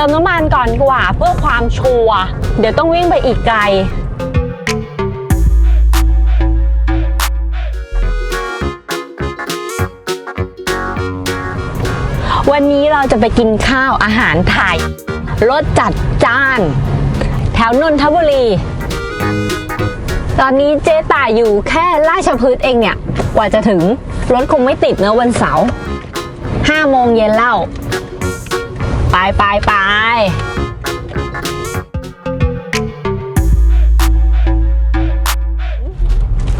เติมน้ำมันก่อนดีกว่าเพื่อความชัวร์เดี๋ยวต้องวิ่งไปอีกไกล วันนี้เราจะไปกินข้าวอาหารไทยรสจัดจ้าน แถวนนทบุรี ตอนนี้เจ๊ต่ายอยู่แค่ราชพฤกษ์เองเนี่ย กว่าจะถึงรถคงไม่ติดเนอะวันเสาร์ห้าโมงเย็นแล้ว ไปไปไป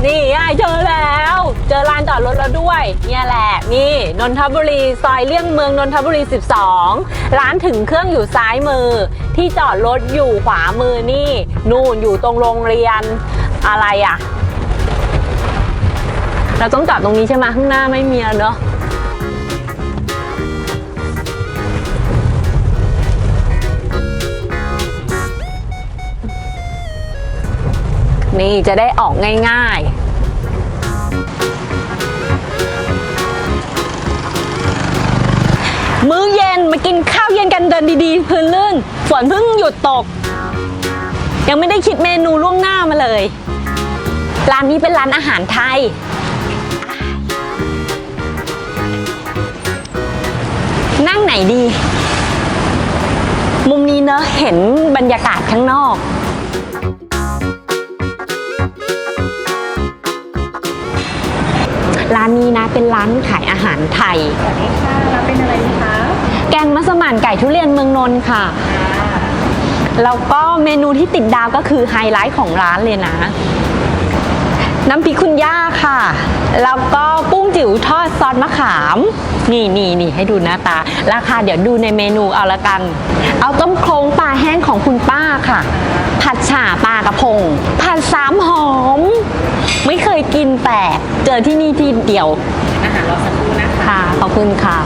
นี่ยายเจอแล้ว เจอลานจอดรถแล้วด้วย เนี่ยแหละ นี่นนทบุรีซอยเลี่ยงเมืองนนทบุรี 12 ร้านถึงเครื่องอยู่ซ้ายมือ ที่จอดรถอยู่ขวามือนี่ นู่นอยู่ตรงโรงเรียนอะไรอะเราต้องจอดตรงนี้ใช่ไหมข้างหน้าไม่มีแล้วเนอะ นี่จะได้ออกง่ายๆ มื้อเย็นมากินข้าวเย็นกันเดินดีๆ พื้นลื่น ฝนเพิ่งหยุดตก ยังไม่ได้คิดเมนูล่วงหน้ามาเลย ร้านนี้เป็นร้านอาหารไทย นั่งไหนดี มุมนี้เนอะเห็นบรรยากาศข้างนอก ร้านนี้นะเป็นร้านขายอาหารไทย สวัสดีค่ะรับเป็นอะไรดีคะแกงมัสมั่นไก่ทุเรียนเมืองนนท์ค่ะ แล้วก็เมนูที่ติดดาวก็คือไฮไลท์ของร้านเลยนะ น้ำพริกคุณย่าค่ะ แล้วก็กุ้งจิ๋วทอดซอสมะขาม นี่นี่นี่ให้ดูหน้าตา ราคาเดี๋ยวดูในเมนูเอาละกัน เอาต้มโครงปลาแห้งของคุณป้าค่ะ ผัดฉ่าปลากระพง ผัดสามหอม ไม่เคยกินแต่เจอที่นี่ที่เดียวอาหารรอสักครู่นะคะค่ะขอบคุณค่ะ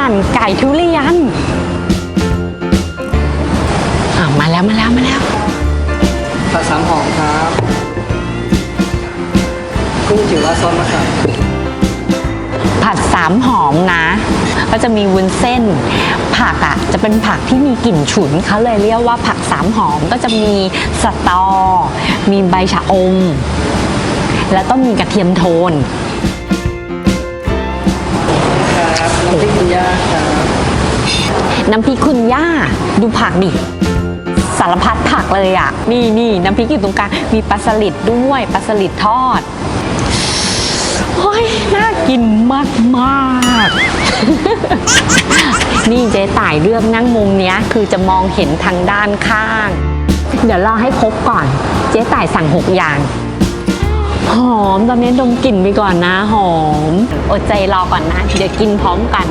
มัสมั่นไก่ทุเรียนอ่ามาแล้วมาแล้วมาแล้วผัดสามหอมครับกุ้งจิ๋วราดซอสมะขามผัดสามหอมนะ ก็จะมีวุ้นเส้น ผักอะจะเป็นผักที่มีกลิ่นฉุนเขาเลยเรียกว่าผักสามหอมก็จะมีสตอ มีใบชะอม แล้วก็มีกระเทียมโทน น้ำพริกคุณย่า ดูผักดิสารพัดผักเลยอะ นี่นี่น้ำพริกอยู่ตรงกลาง มีปลาสลิดด้วยปลาสลิดทอดโอ้ยน่ากินมากมากนี่เจ๊ต่ายเลือกนั่งมุมเนี้ยคือจะมองเห็นทางด้านข้าง เดี๋ยวรอให้ครบก่อน เจ๊ต่ายสั่งหกอย่าง หอมตอนนี้ดมกลิ่นไปก่อนนะ หอม อดใจรอก่อนนะ เดี๋ยวกินพร้อมกัน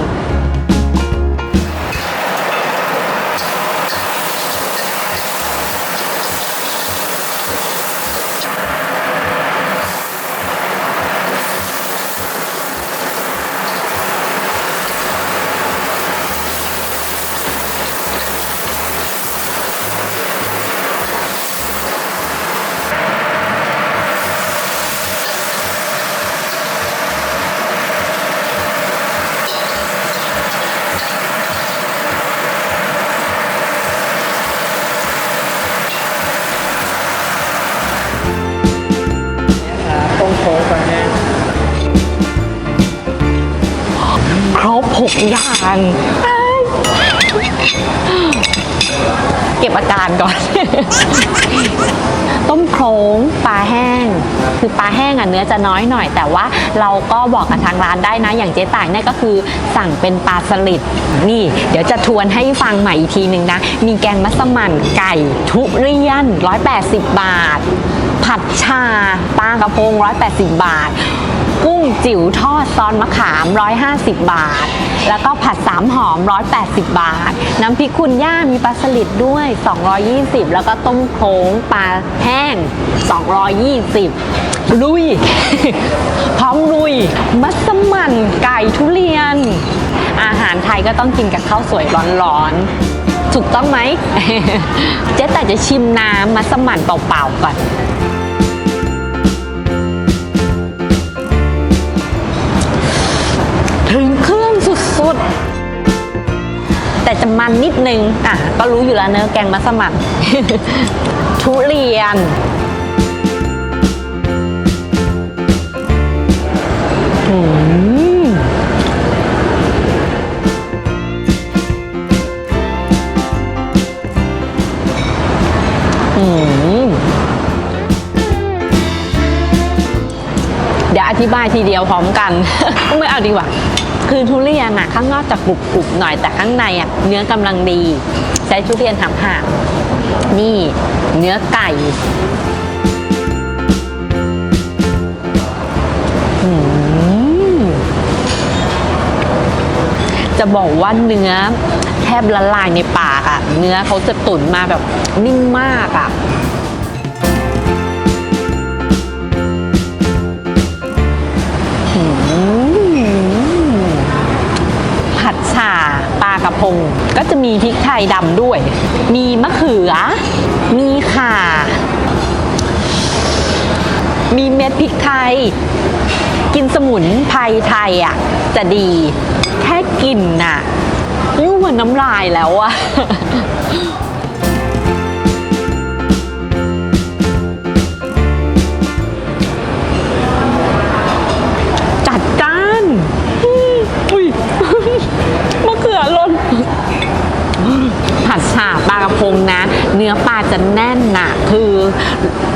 เก็บอาการก่อน ต้มโครงปลาแห้ง คือปลาแห้งอะเนื้อจะน้อยหน่อย แต่ว่าเราก็บอกกับทางร้านได้นะ อย่างเจ๊ต่ายเนี่ยก็คือสั่งเป็นปลาสลิดนี่ เดี๋ยวจะทวนให้ฟังใหม่อีกทีหนึ่งนะ มีแกงมัสมั่นไก่ทุเรียน 180 บาท ผัดชาปลากระพง 180 บาท กุ้งจิ๋วทอดซอสมะขาม 150 บาท แล้วก็ผัดสามหอม 180 บาท น้ำพริกคุณย่ามีปลาสลิดด้วย 220 แล้วก็ต้มโครงปลาแห้ง 220 ลุย พร้อมลุย มัสมั่นไก่ทุเรียน อาหารไทยก็ต้องกินกับข้าวสวยร้อนๆ ถูกต้องไหม เจ๊แต่จะชิมน้ำมัสมั่นเปล่าๆก่อน สุด แต่จะมันนิดนึง อะ ก็รู้อยู่แล้วเนื้อะแกงมัสมั่นทุเรียน เดี๋ยวอธิบายทีเดียวพร้อมกัน ไม่เอาดีกว่า คือทุเรียนอะข้างนอกจะกรุบๆหน่อยแต่ข้างในอะเนื้อกำลังดี ใช้ทุเรียนหำหางนี่เนื้อไก่จะบอกว่าเนื้อแทบละลายในปากอะเนื้อเขาจะตุ๋นมาแบบนิ่มมากอะาปลากระพง ก็จะมีพริกไทยดำด้วย มีมะเขือ มีข่า มีเม็ดพริกไทย กินสมุนไพรไทยอะ จะดี แค่กินน่ะยุ่วเหมือนน้ำลายแล้วอะ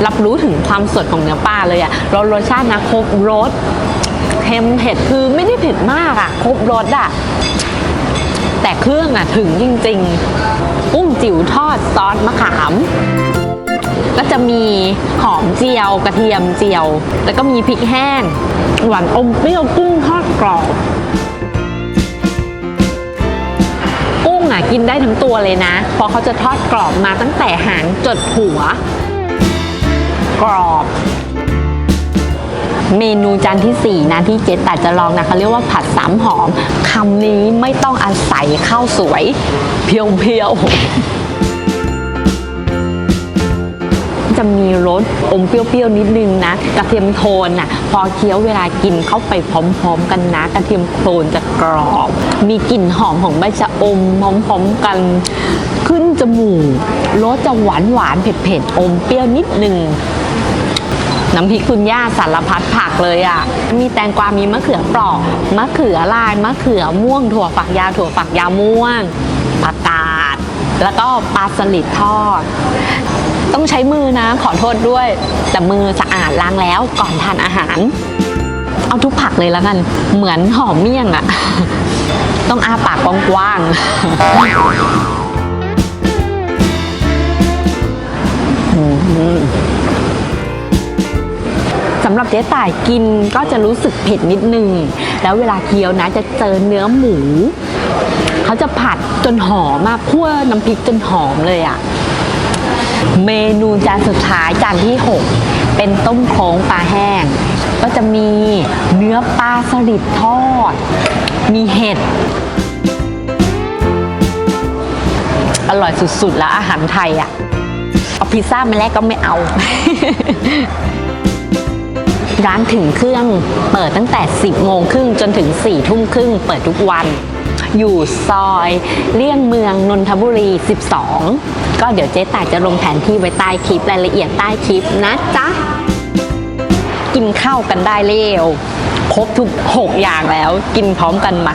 รับรู้ถึงความสดของเนื้อปลาเลยอะรสรสชาตินะครบรสเค็มเผ็ดคือไม่ได้เผ็ดมากอะครบรสอะแต่เครื่องอะถึงจริงๆกุ้งจิ๋วทอดซอสมะขามก็จะมีหอมเจียวกระเทียมเจียว แล้วก็มีพริกแห้ง หวานอมเปรี้ยวกุ้งทอดกรอบกุ้งอะกินได้ทั้งตัวเลยนะเพราะเขาจะทอดกรอบมาตั้งแต่หางจดหัว กรอบเมนูจานที่ 4 นะที่เจ๊ตัดจะลองนะเขาเรียกว่าผัดสามหอมคำนี้ไม่ต้องอาศัยข้าวสวย เพียวๆ จะมีรสอมเปรี้ยวๆ นิดนึงนะ กระเทียมโทนน่ะพอเคี้ยวเวลากินเข้าไปพร้อมๆ กันนะ กระเทียมโทนจะกรอบ มีกลิ่นหอมของใบชะอมพร้อมๆ กันขึ้นจมูกรสจะหวานหวานๆเผ็ดๆอมเปรี้ยวนิดนึง น้ำพริกคุณย่าสารพัดผักเลยอะ่ะ มีแตงกวา มีมะเขือเปราะมะเขือลาย มะเขือม่วง ถั่วฝักยาว ถั่วฝักยาวม่วงผักกาด แล้วก็ปลาสลิดทอด ต้องใช้มือนะ ขอโทษด้วย แต่มือสะอาดล้างแล้วก่อนทานอาหาร เอาทุกผักเลยแล้วกัน เหมือนหอมเมี่ยงอะต้องอาปากกว้างๆอืม รับเจ๊ต่ายกินก็จะรู้สึกเผ็ดนิดนึง แล้วเวลาเคี้ยวนะจะเจอเนื้อหมู เขาจะผัดจนหอมมากคั่วน้ำพริกจนหอมเลยอะเมนูจานสุดท้ายจานที่ 6 เป็นต้มโครงปลาแห้ง ก็จะมีเนื้อปลาสลิดทอด มีเห็ดอร่อยสุดๆ แล้วอาหารไทยอะเอาพิซซ่ามาแลกก็ไม่เอา ร้านถึงเครื่องเปิดตั้งแต่ 10 โมงครึ่งจนถึง 4 ทุ่มครึ่งเปิดทุกวัน อยู่ซอยเลี่ยงเมืองนนทบุรี 12 ก็เดี๋ยวเจ๊ตายจะลงแผนที่ไว้ใต้คลิปรายละเอียดใต้คลิปนะจ๊ะ กินข้าวกันได้เร็วครบทุก 6 อย่างแล้วกินพร้อมกันมา